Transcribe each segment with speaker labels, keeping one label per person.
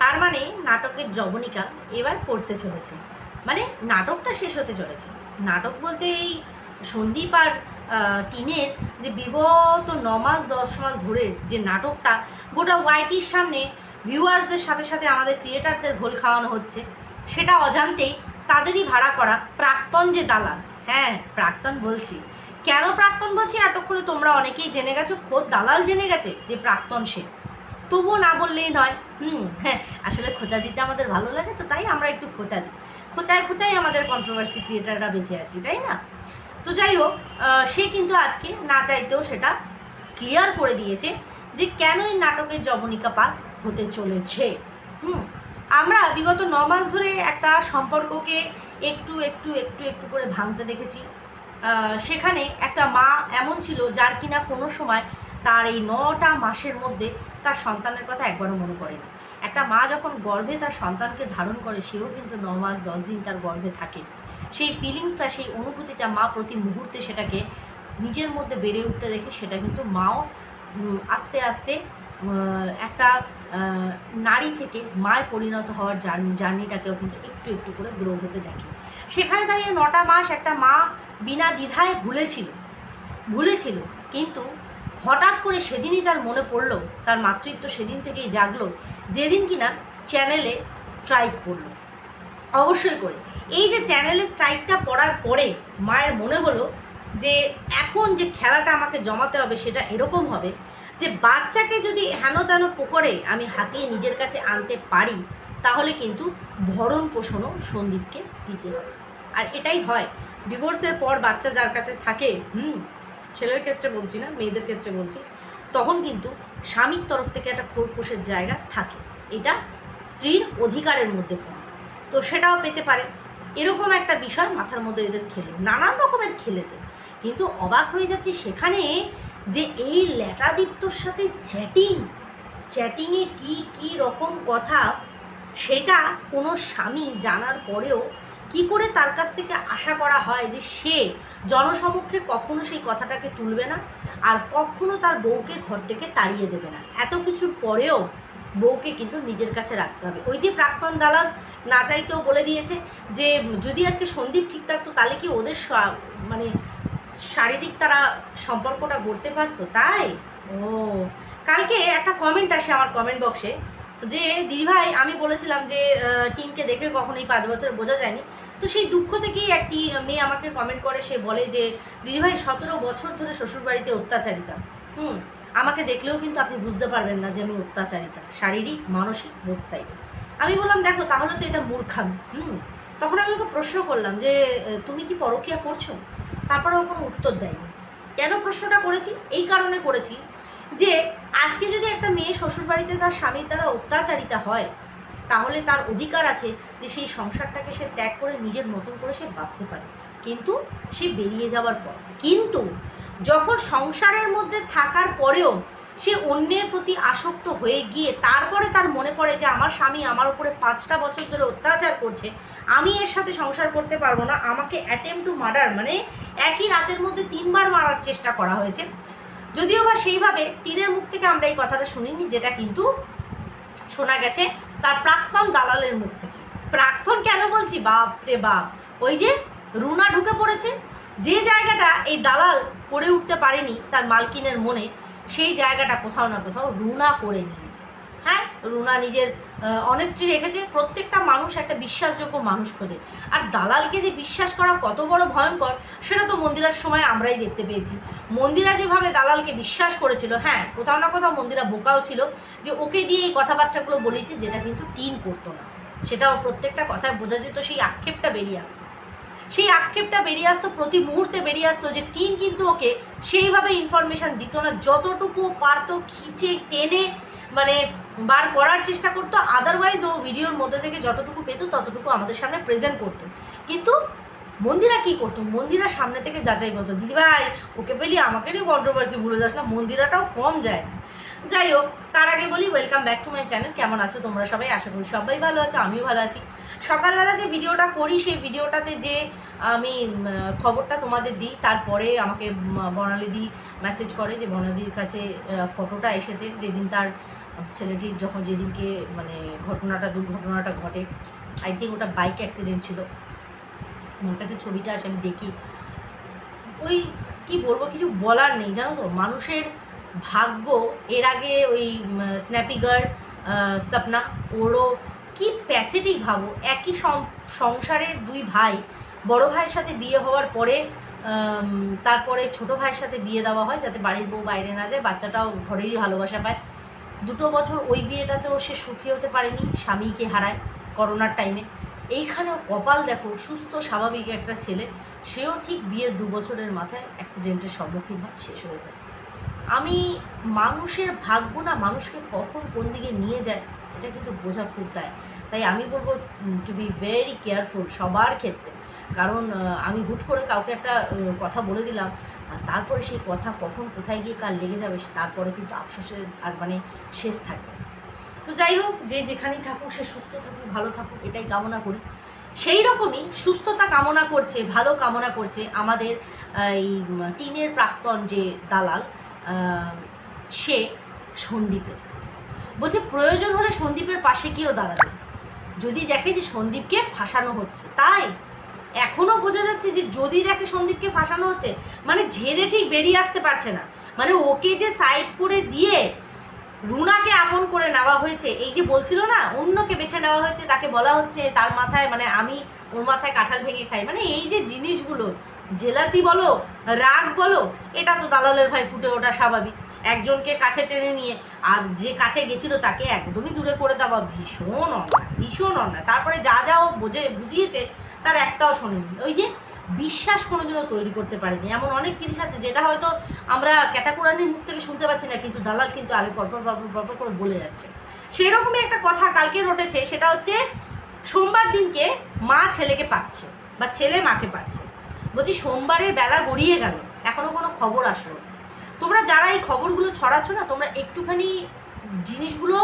Speaker 1: তার মানে নাটকের জবনিকা এবার পড়তে চলেছে। মানে নাটকটা শেষ হতে চলেছে। নাটক বলতে এই সন্দীপ আর টিনের যে বিগত ন মাস, দশ মাস ধরে যে নাটকটা, গোটা ওয়াইটির সামনে ভিউয়ার্সদের সাথে সাথে আমাদের ক্রিয়েটারদের ঘোল খাওয়ানো হচ্ছে, সেটা অজান্তেই তাদেরই ভাড়া করা প্রাক্তন যে দালাল। হ্যাঁ প্রাক্তন বলছি। কেন প্রাক্তন বলছি? এতক্ষণে তোমরা অনেকেই জেনে গেছো, খোদ দালাল জেনে গেছে যে প্রাক্তন সে। তবুও না বললেই নয়। হুম হ্যাঁ আসলে খোঁচা দিতে আমাদের ভালো লাগে তো, তাই আমরা একটু খোঁচা দিই। খোঁচায় খোঁচাই আমাদের কন্ট্রোভার্সি ক্রিয়েটাররা বেঁচে আছি, তাই না? তো যাই হোক সে কিন্তু আজকে না চাইতেও সেটা ক্লিয়ার করে দিয়েছে যে কেন এই নাটকের জবনিকা পাত হতে চলেছে। হুম, আমরা বিগত ন মাস ধরে একটা সম্পর্ককে একটু একটু একটু একটু করে ভাঙতে দেখেছি। সেখানে একটা মা এমন ছিল যার কিনা কোনো সময় তার এই নটা মাসের মধ্যে তার সন্তানের কথা একবারও মনে পড়েনি। একটা মা যখন গর্ভে তার সন্তানকে ধারণ করে, সেও কিন্তু ন মাস দশ দিন তার গর্ভে থাকে। সেই ফিলিংসটা সেই অনুভূতিটা মা প্রতি মুহূর্তে সেটাকে নিজের মধ্যে বেড়ে উঠতে দেখে, সেটা কিন্তু মাও আস্তে আস্তে একটা নারী থেকে মায় পরিণত হওয়ার জার্নি, জার্নিটাকেও কিন্তু একটু একটু করে গ্রো হতে দেখে। সেখানে দাঁড়িয়ে নটা মাস একটা মা বিনা দ্বিধায় ভুলেছিল। ভুলেছিল, কিন্তু হঠাৎ করে সেদিনই তার মনে পড়ল, তার মাতৃত্ব সেদিন থেকেই জাগলো, যেদিন কিনা চ্যানেলে স্ট্রাইক পড়ল। অবশ্যই করে। এই যে চ্যানেলে স্ট্রাইকটা পড়ার পরে মায়ের মনে হলো যে, এখন যে খেলাটা আমাকে জমাতে হবে সেটা এরকম হবে যে, বাচ্চাকে যদি হেন তেন পুকুরে আমি হাতিয়ে নিজের কাছে আনতে পারি, তাহলে কিন্তু ভরণ পোষণও সন্দীপকে দিতে হবে। আর এটাই হয়। ডিভোর্সের পর বাচ্চা যার কাছে থাকে, হুম ছেলের ক্ষেত্রে বলছি না, মেয়েদের ক্ষেত্রে বলছি, তখন কিন্তু স্বামীর তরফ থেকে একটা খোরপোশের জায়গা থাকে। এটা স্ত্রীর অধিকারের মধ্যে পড়ে। তো সেটাও পেতে পারে। এরকম একটা বিষয় মাথার মধ্যে এদের খেলে। নানান রকমের খেলেছে। কিন্তু অবাক হয়ে যাচ্ছে সেখানে যে এই ল্যাটাদীপ্তর সাথে চ্যাটিং চ্যাটিংয়ে কি কি রকম কথা, সেটা কোনো স্বামী জানার পরেও কি করে তার কাছ থেকে আশা করা হয় যে সে জনসমক্ষে কখনো সেই কথাটাকে তুলবে না? আর কখনো তার বউকে ঘর থেকে তাড়িয়ে দেবে না। এত কিছুর পরেও বউকে কিন্তু নিজের কাছে রাখতে হবে। ওই যে প্রাক্তন দালাল না চাইতেও বলে দিয়েছে যে, যদি আজকে সন্দীপ ঠিক থাকতো, তাহলে কি ওদের মানে শারীরিক তারা সম্পর্কটা গড়তে পারতো? তাই? ও, কালকে একটা কমেন্ট আসে আমার কমেন্ট বক্সে যে, দিদিভাই, আমি বলেছিলাম যে টিমকে দেখে কখনোই পাঁচ বছর বোঝা যায়নি। তো সেই দুঃখ থেকেই একটি মেয়ে আমাকে কমেন্ট করে, সে বলে যে, দিদিভাই, সতেরো বছর ধরে শ্বশুরবাড়িতে অত্যাচারিতা। হুম, আমাকে দেখলেও কিন্তু আপনি বুঝতে পারবেন না যে আমি অত্যাচারিতা, শারীরিক, মানসিক বোধ সাইডে আমি বললাম, দেখো, তাহলে তো এটা মূর্খামি। হুম, তখন আমি ওকে প্রশ্ন করলাম যে তুমি কি পরকিয়া করছ? তারপরে ও কোনো উত্তর দেয়নি। কেন প্রশ্নটা করেছি? এই কারণে করেছি যে আজকে যদি একটা মেয়ে শ্বশুরবাড়িতে তার স্বামীর দ্বারা অত্যাচারিতা হয়, তাহলে তার অধিকার আছে যে সেই সংসারটাকে সে ত্যাগ করে নিজের মতন করে সে বাঁচতে পারে। কিন্তু সে বেরিয়ে যাওয়ার পর। কিন্তু যখন সংসারের মধ্যে থাকার পরেও সে অন্যের প্রতি আসক্ত হয়ে গিয়ে তারপরে তার মনে পড়ে যে আমার স্বামী আমার উপরে পাঁচটা বছর ধরে অত্যাচার করছে, আমি এর সাথে সংসার করতে পারব না, আমাকে অ্যাটেম্প টু মার্ডার মানে একই রাতের মধ্যে তিনবার মারার চেষ্টা করা হয়েছে। যদিও বা সেইভাবে টিনের মুখ থেকে আমরা এই কথাটা শুনিনি, যেটা কিন্তু শোনা গেছে তার প্রাক্তন দালালের মুখ থেকে। প্রাক্তন কেন বলছি? বাপ রে বাপ। ওই যে রুনা ঢুকে পড়েছে, যে জায়গাটা এই দালাল করে উঠতে পারেনি তার মালকিনের মনে, সেই জায়গাটা কোথাও না কোথাও রুনা করে নিয়েছে। হ্যাঁ রুনা নিজের অনেস্টি রেখেছে, প্রত্যেকটা মানুষ একটা বিশ্বাসযোগ্য মানুষ খোঁজে। আর দালালকে যে বিশ্বাস করা কত বড় ভয়ঙ্কর, সেটা তো মন্দিরার সময় আমরাই দেখতে পেয়েছি। মন্দিরা যেভাবে দালালকে বিশ্বাস করেছিল হ্যাঁ কোথাও না কোথাও মন্দিরা বোকাও ছিল যে ওকে দিয়ে এই কথাবার্তাগুলো বলেছি যেটা কিন্তু টিন করতো না। সেটাও প্রত্যেকটা কথায় বোঝা যেত, সেই আক্ষেপটা বেরিয়ে আসতো। সেই আক্ষেপটা বেরিয়ে আসতো, প্রতি মুহূর্তে বেরিয়ে আসতো যে টিন কিন্তু ওকে সেইভাবে ইনফরমেশান দিত না, যতটুকু পারতো খিচে, টেনে মানে বার করার চেষ্টা করতো আদারওয়াইজ ও ভিডিওর মধ্যে থেকে যতটুকু পেতো ততটুকু আমাদের সামনে প্রেজেন্ট করতো। কিন্তু মন্দিরা কি করতো? মন্দিরা সামনে থেকে যাচাই করতো দিদিভাই ওকে পেলি আমাকে নিয়ে কন্ট্রোভার্সি ভুলে যাস না মন্দিরাটাও কম যায়। না যাই হোক তার আগে বলি welcome back to my channel কেমন আছো তোমরা সবাই? আশা করি সবাই ভালো আছো আমিও ভালো আছি। সকালবেলা যে ভিডিওটা করি সেই ভিডিওটাতে যে আমি খবরটা তোমাদের দিই তারপরে আমাকে উম, বর্ণালী দি মেসেজ করে যে বর্ণালীর কাছে ফটোটা এসেছে যেদিন তার ছেলেটির যখন যেদিনকে মানে ঘটনাটা, দুর্ঘটনাটা ঘটে আই থিঙ্ক ওটা বাইক অ্যাক্সিডেন্ট ছিল। আমার কাছে ছবিটা আসে, আমি দেখি। ওই, কি বলব, কিছু বলার নেই, জানো তো? মানুষের ভাগ্য, এর আগে ওই স্ন্যাপিগার সপনা ওরও কি প্যাথেটিক ভাবো। একই সংসারের দুই ভাই, বড় ভাইয়ের সাথে বিয়ে হওয়ার পরে তারপরে ছোট ভাইয়ের সাথে বিয়ে দেওয়া হয়, যাতে বাড়ির বউ বাইরে না যায়, বাচ্চাটাও ঘরেরই ভালোবাসা পায়। দুটো বছর ওই বিয়েটাতেও সে সুখী হতে পারেনি, স্বামীকে হারায় করোনার টাইমে এইখানেও কপাল দেখো, সুস্থ, স্বাভাবিক একটা ছেলে, সেও ঠিক বিয়ের দু বছরের মাথায় অ্যাক্সিডেন্টের সম্মুখীন হয়, শেষ হয়ে যায়। আমি মানুষের ভাগ্য না, মানুষকে কখন কোন দিকে নিয়ে যায়, এটা কিন্তু বোঝা খুব দেয়। তাই আমি বলব টু বি ভেরি কেয়ারফুল সবার ক্ষেত্রে। কারণ আমি হুট করে কাউকে একটা কথা বলে দিলাম আর তারপরে সেই কথা কখন কোথায় গিয়ে কার লেগে যাবে তারপরে কিন্তু আফসোসের আর মানে শেষ থাকবে তো যাই হোক, যে যেখানেই থাকুক, সে সুস্থ থাকুক, ভালো থাকুক, এটাই কামনা করি। সেই রকমই সুস্থতা কামনা করছে, ভালো কামনা করছে আমাদের এই টিনের প্রাক্তন যে দালাল সে সন্দীপের। বলছে, প্রয়োজন হলে সন্দীপের পাশে গিয়েও দাঁড়াবে। যদি দেখে যে সন্দীপকে ফাঁসানো হচ্ছে, তাই এখনও বোঝা যাচ্ছে যে যদি দেখে সন্দীপকে ফাঁসানো হচ্ছে মানে ঝেড়ে ঠিক বেরিয়ে আসতে পারছে না। মানে ওকে যে সাইড করে দিয়ে রুনাকে আপন করে নেওয়া হয়েছে, এই যে বলছিল না, অন্যকে বেছে নেওয়া হয়েছে, তাকে বলা হচ্ছে তার মাথায় মানে আমি ওর মাথায় কাঁঠাল ভেঙে খাই। মানে এই যে জিনিসগুলো, জেলাসি বলো, রাগ বলো, এটা তো দালালের ভাই ফুটে ওঠা স্বাভাবিক। একজনকে কাছে টেনে নিয়ে, আর যে কাছে গেছিল তাকে একদমই দূরে করে দেওয়া ভীষণ অন্যায় ভীষণ অন্যায়। তারপরে যা যা ও বোঝে, বুঝিয়েছে তার একটাও শোনেনি। ওই যে বিশ্বাস কোনোদিনও তৈরি করতে পারেনি। এমন অনেক জিনিস আছে যেটা হয়তো আমরা ক্যাটাকুরানির মুখ থেকে শুনতে পাচ্ছি না, কিন্তু দালাল কিন্তু আগে পরপর পরপর পরপর করে বলে যাচ্ছে। সেই রকমই একটা কথা কালকে রটেছে সেটা হচ্ছে সোমবার দিনকে মা ছেলেকে পাচ্ছে বা ছেলে মাকে পাচ্ছে। বলছি, সোমবারের বেলা গড়িয়ে গেল এখনও কোনো খবর আসলো। তোমরা যারা এই খবরগুলো ছড়াচ্ছ না, তোমরা একটুখানি জিনিসগুলো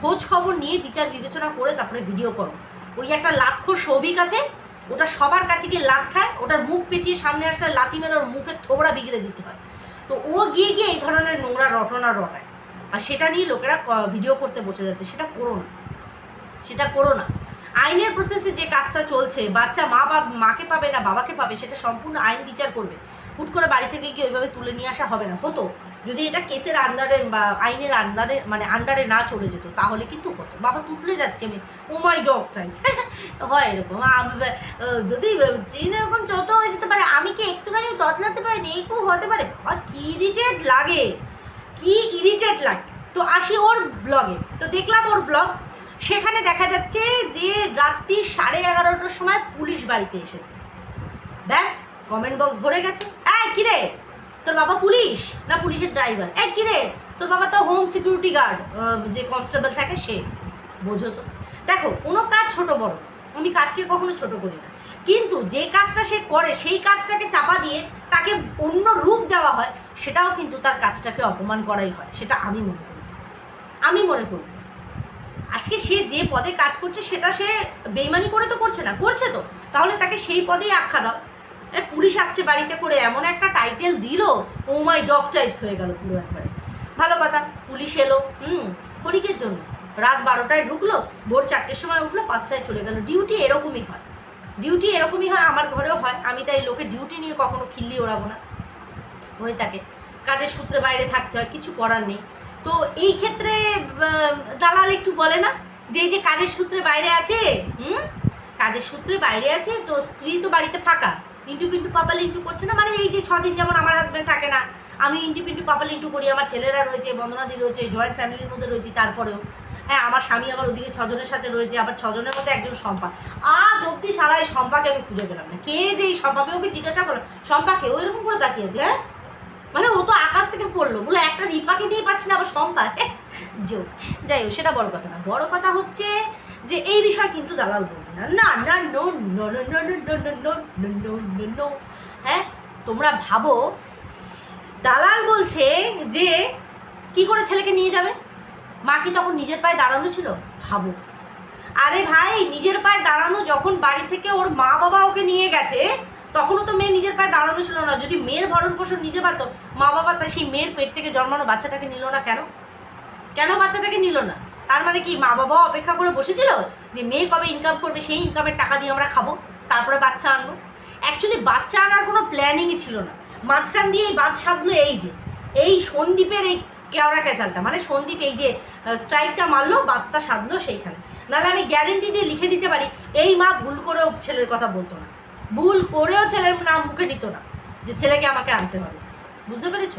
Speaker 1: খোঁজ খবর নিয়ে বিচার বিবেচনা করে তারপরে ভিডিও করো। ওই একটা লাতখোর সৌভিক আছে ওটা সবার কাছে গিয়ে লাত খায়, ওটার মুখ পেঁচিয়ে সামনে আসলে লাথি মেরে ওর মুখের থোবড়া বিগড়ে দিতে হয়। তো ও গিয়ে গিয়ে এই ধরনের নোংরা রটনা রটায়। আর সেটা নিয়ে লোকেরা ভিডিও করতে বসে যাচ্ছে, সেটা করো না। সেটা করো না। আইনের প্রসেসে যে কাজটা চলছে, বাচ্চা মা বা মাকে পাবে না, বাবাকে পাবে, সেটা সম্পূর্ণ আইন বিচার করবে। হুট করে বাড়ি থেকে গিয়ে ওইভাবে তুলে নিয়ে আসা হবে না। হতো যদি এটা কেসের আন্ডারে বা আইনের আন্ডারে মানে আন্ডারে না চলে যেত, তাহলে কিন্তু হতো। বাবা তুতলে যাচ্ছে, আমি ও মাই ডগ চাইছ হয় এরকম। যদি চিন এরকম ছোট হয়ে যেতে পারে, আমি কি একটুখানি ততলাতে পারিনি? এই খুব হতে পারে। বাবা, কি ইরিটেট লাগে? কি ইরিটেট লাগে? তো আসি ওর ব্লগে তো দেখলাম ওর ব্লগ সেখানে দেখা যাচ্ছে যে রাত্রি সাড়ে এগারোটার সময় পুলিশ বাড়িতে এসেছে। ব্যাস কমেন্ট বক্স ভরে গেছে। এই কিরে তোর বাবা পুলিশ? না, পুলিশের ড্রাইভার এই কিরে তোর বাবা তো হোম সিকিউরিটি গার্ড যে কনস্টেবল থাকে সে। বোঝো তো। দেখো, কোনো কাজ ছোট বড়। আমি কাজকে কখনো ছোট করি না। কিন্তু যে কাজটা সে করে, সেই কাজটাকে চাপা দিয়ে তাকে অন্য রূপ দেওয়া হয়, সেটাও কিন্তু তার কাজটাকে অপমান করাই হয়। সেটা আমি মনে করি। আমি মনে করি। আজকে সে যে পদে কাজ করছে, সেটা সে বেইমানি করে তো করছে না। করছে তো। তাহলে তাকে সেই পদেই আখ্যা দাও। পুলিশ আসছে বাড়িতে করে এমন একটা টাইটেল দিল? ও মাই ডগ টাইপস হয়ে গেল পুরো একবারে। ভালো কথা, পুলিশ এলো, হুম ক্ষণিকের জন্য। রাত বারোটায় ঢুকলো, ভোর চারটের সময় উঠল, পাঁচটায় চলে গেল। ডিউটি এরকমই হয়। ডিউটি এরকমই হয়, আমার ঘরেও হয়। আমি তাই লোকে ডিউটি নিয়ে কখনো খিল্লি ওড়াবো না। হয়ে থাকে। কাজের সূত্রে বাইরে থাকতে হয়, কিছু করার নেই। তো এই ক্ষেত্রে দালাল একটু বলে না? যে এই যে কাজের সূত্রে বাইরে আছে, হুম, কাজের সূত্রে বাইরে আছে, তো স্ত্রী তো বাড়িতে ফাঁকা। ইন্টু পিন্টু পাপাল ইন্টু করছে না? মানে এই যে ছদিন যেমন আমার হাজব্যান্ড থাকে না, আমি ইন্টু পিন্টু পাপাল ইন্টু করি, আমার ছেলেরা রয়েছে বন্দনাদি রয়েছে জয়েন্ট ফ্যামিলির মধ্যে রয়েছি তারপরেও। হ্যাঁ আমার স্বামী আবার ওদিকে ছজনের সাথে রয়েছে, আবার ছজনের মধ্যে একজন সম্পা আজ অব্দি সারা এই সম্পাকে আমি খুঁজে পেলাম না। কে যে এই সম্পাকে ওকে জিজ্ঞাসা করল সম্পাকে ওই রকম করে তাকিয়েছে হ্যাঁ? মানে ও তো আকাশ থেকে পড়ল। বলে একটা রিপাকে নিয়ে পাচ্ছি না আবার সম্পা জোক যাই হোক, সেটা বড় কথা না। বড় কথা হচ্ছে যে এই বিষয় কিন্তু দালাল বলবে না না না নো নো নো নো হ্যাঁ তোমরা ভাবো দালাল বলছে যে কি করে ছেলেকে নিয়ে যাবে মা কি তখন নিজের পায়ে দাঁড়ানো ছিল ভাবো আরে ভাই নিজের পায়ে দাঁড়ানো যখন বাড়ি থেকে ওর মা বাবা ওকে নিয়ে গেছে তখনও তো মেয়ে নিজের পায়ে দাঁড়ানো ছিল না যদি মেয়ের ভরণ পোষণ নিতে পারতো মা বাবা তাই সেই মেয়ের পেট থেকে জন্মানো বাচ্চাটাকে নিল না কেন কেন বাচ্চাটাকে নিল না তার মানে কি মা বাবা অপেক্ষা করে বসেছিল যে মেয়ে কবে ইনকাম করবে, সেই ইনকামের টাকা দিয়ে আমরা খাব, তারপরে বাচ্চা আনব। অ্যাকচুয়ালি বাচ্চা আনার কোনো প্ল্যানিংই ছিল না। মাঝখান দিয়ে এই বাদ সাধলো এই যে, এই সন্দীপের এই কেওড়া ক্যাচালটা মানে সন্দীপ এই যে স্ট্রাইকটা মারলো, বাদটা সাধলো সেইখানে। নাহলে আমি গ্যারেন্টি দিয়ে লিখে দিতে পারি, এই মা ভুল করেও ছেলের কথা বলতো না। ভুল করেও ছেলের নাম মুখে নিত না, যে ছেলেকে আমাকে আনতে হবে। বুঝতে পেরেছ?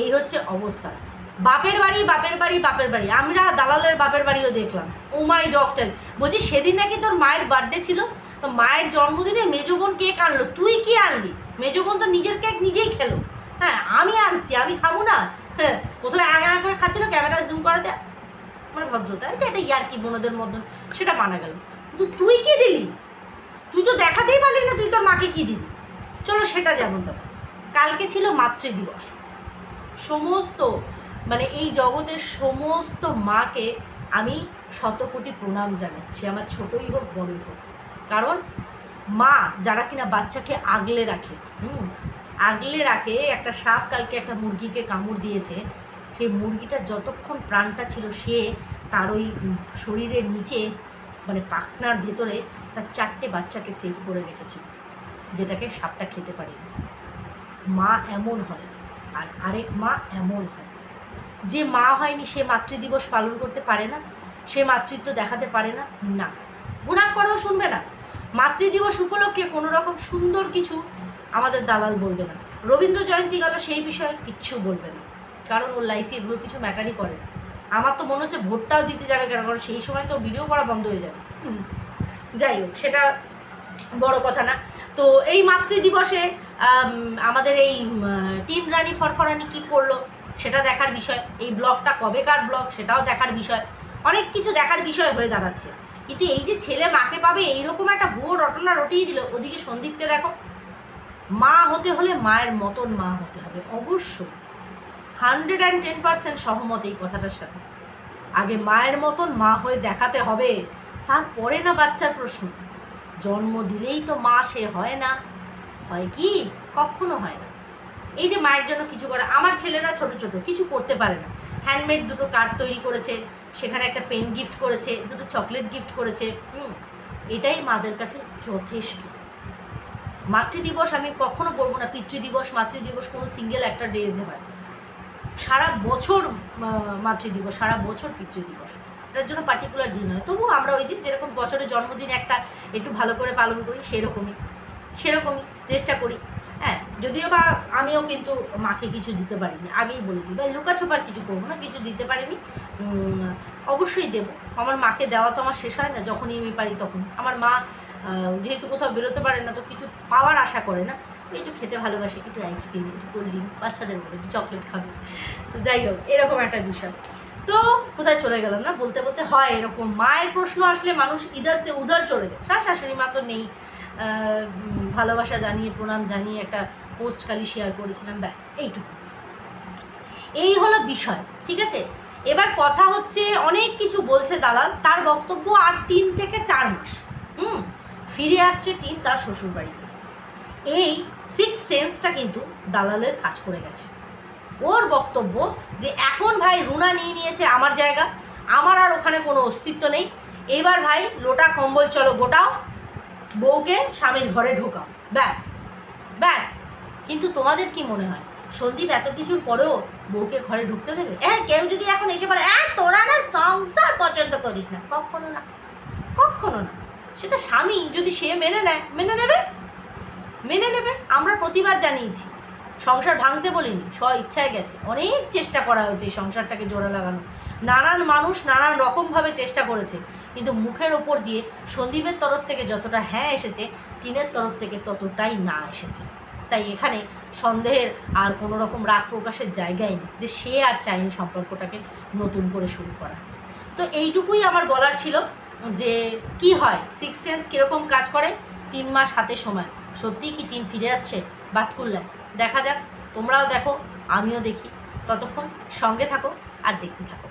Speaker 1: এই হচ্ছে অবস্থা। বাপের বাড়ি বাপের বাড়ি বাপের বাড়ি। আমরা দালালের বাপের বাড়িও দেখলাম। ও ডক্টর বলছি, সেদিন নাকি তোর মায়ের বার্থডে ছিল? তো মায়ের জন্মদিনে মেজো বোন কেক আনলো। তুই কি আনলি? মেজো বোন তো নিজের কেক নিজেই খেলো। হ্যাঁ আমি আনছি, আমি খাব না। হ্যাঁ প্রথমে আগে করে খাচ্ছিল ক্যামেরা জুম করাতে। মানে ভদ্রতা, এটা একটা ইয়ার কি বোনদের মতন, সেটা মানা গেল। কিন্তু তুই কি দিলি? তুই তো দেখাতেই পারলি না, তুই তোর মাকে কি দিবি চলো, সেটা যেমন তেমন কালকে ছিল মাতৃ দিবস সমস্ত মানে এই জগতের সমস্ত মাকে আমি শত কোটি প্রণাম জানাই। সে আমার ছোটই হোক, বড়ই হোক। কারণ মা যারা কিনা বাচ্চাকে আগলে রাখে, হুম, আগলে রাখে, একটা সাপ কালকে একটা মুরগিকে কামড় দিয়েছে, সেই মুরগিটা যতক্ষণ প্রাণটা ছিল সে তার ওই শরীরের নিচে মানে পাখনার ভেতরে তার চারটে বাচ্চাকে সেভ করে রেখেছে, যেটাকে সাপটা খেতে পারেনি। মা এমন হয়, আর আরেক মা এমন হয়। যে মা হয়নি সে মাতৃদিবস পালন করতে পারে না সে মাতৃত্ব দেখাতে পারে না না। গুণাক করেও শুনবে না। মাতৃদিবস উপলক্ষে কোনো রকম সুন্দর কিছু আমাদের দালাল বলবে না। রবীন্দ্র জয়ন্তী গেল সেই বিষয়ে কিচ্ছু বলবে না। কারণ ওর লাইফে এগুলো কিছু ম্যাটারই করে না। আমার তো মনে হচ্ছে ভোটটাও দিতে যাবে কেন? কারণ সেই সময় তো ভিডিও করা বন্ধ হয়ে যাবে। যাই হোক সেটা বড় কথা না। তো এই মাতৃদিবসে আম, আমাদের এই টিম রানী ফরফরানি কি করল? সেটা দেখার বিষয়। এই ব্লগটা কবেকার ব্লগ সেটাও দেখার বিষয়। অনেক কিছু দেখার বিষয় হয়ে দাঁড়াচ্ছে। কিন্তু এই যে ছেলে মাকে পাবে, এইরকম একটা ভুয়ো রটনা রটিয়ে দিল, ওদিকে সন্দীপকে দেখো। মা হতে হলে মায়ের মতন মা হতে হবে, অবশ্যই। হান্ড্রেড অ্যান্ড টেন পার্সেন্ট সহমত এই কথাটার সাথে। আগে মায়ের মতন মা হয়ে দেখাতে হবে, তারপরে না বাচ্চার প্রশ্ন। জন্ম দিলেই তো মা সে হয় না। হয় কি? কখনো হয় না। এই যে মায়ের জন্য কিছু করা, আমার ছেলেরা ছোট ছোট, কিছু করতে পারে না। হ্যান্ডমেড দুটো কার্ড তৈরি করেছে, সেখানে একটা পেন গিফট করেছে, দুটো চকলেট গিফট করেছে, হুম, এটাই মাদের কাছে যথেষ্ট। মাতৃদিবস আমি কখনো বলব না পিতৃ পিতৃদিবস, মাতৃদিবস কোনো সিঙ্গেল একটা ডেজে হয়। সারা বছর মাতৃদিবস, সারা বছর পিতৃদিবস। এটার জন্য পার্টিকুলার দিন হয় তবুও আমরা ওই যে যেরকম বছরের জন্মদিন একটা একটু ভালো করে পালন করি, সেরকমই। সেরকমই, চেষ্টা করি। হ্যাঁ যদিও বা আমিও কিন্তু মাকে কিছু দিতে পারিনি, আগেই বলে দিই, বা লুকাছোপার কিছু করব না, কিছু দিতে পারিনি। অবশ্যই দেবো। আমার মাকে দেওয়া তো আমার শেষ হয় না, যখনই আমি পারি তখন। আমার মা যেহেতু কোথাও বেরোতে পারে না, তো কিছু পাওয়ার আশা করে না, একটু খেতে ভালোবাসে, একটু আইসক্রিম একটু কোল্ড ড্রিঙ্ক বাচ্চাদের মতো একটু চকলেট খাবে। তো যাই হোক, এরকম একটা বিষয়। তো কোথায় চলে গেলাম না? বলতে বলতে হয় এরকম। মায়ের প্রশ্ন আসলে মানুষ ইদার সে উদার চলে যায়। শাশুড়ি মা তো নেই। ভালোবাসা জানিয়ে, প্রণাম জানিয়ে একটা পোস্ট খালি শেয়ার করেছিলাম, ব্যাস, এইটুকু। এই হলো বিষয়, ঠিক আছে? এবার কথা হচ্ছে, অনেক কিছু বলছে দালাল, তার বক্তব্য আর তিন থেকে চার মাস। হুম? ফিরে আসছে টিন তার শ্বশুর বাড়িতে এই সিক্স সেন্সটা কিন্তু দালালের কাজ করে গেছে। ওর বক্তব্য যে এখন ভাই রুনা নিয়ে নিয়েছে আমার জায়গা, আমার আর ওখানে কোনো অস্তিত্ব নেই। এবার ভাই লোটা কম্বল চলো গোটাও বউকে স্বামীর ঘরে ঢোকাও। ব্যাস। ব্যাস। কিন্তু তোমাদের কি মনে হয়? সন্দীপ এত কিছুর পরেও বউকে ঘরে ঢুকতে দেবে? হ্যাঁ কেউ যদি এখন এসে বলে হ্যাঁ তোরা না সংসার পছন্দ করিস না। কখনো না। কখনো না। সেটা স্বামী যদি সে মেনে নেয়, মেনে নেবে? মেনে নেবে। আমরা প্রতিবাদ জানিয়েছি। সংসার ভাঙতে বলিনি, স্ব ইচ্ছায় গেছে। অনেক চেষ্টা করা হয়েছে এই সংসারটাকে জোড়া লাগানো নানান মানুষ নানান রকমভাবে চেষ্টা করেছে। কিন্তু মুখের ওপর দিয়ে সন্দীপের তরফ থেকে যতটা হ্যাঁ এসেছে, টিনের তরফ থেকে ততটাই না এসেছে। তাই এখানে সন্দেহের আর কোনো রকম রাগ প্রকাশের জায়গাই নেই যে সে আর চায়নি সম্পর্কটাকে নতুন করে শুরু করা। তো এইটুকুই আমার বলার ছিল যে কি হয় সিক্স সেন্স কীরকম কাজ করে, তিন মাস হাতে সময়। সত্যিই কি টিম ফিরে আসছে? বাতকুল্লায়। দেখা যাক, তোমরাও দেখো, আমিও দেখি। ততক্ষণ সঙ্গে থাকো আর দেখতে থাকো।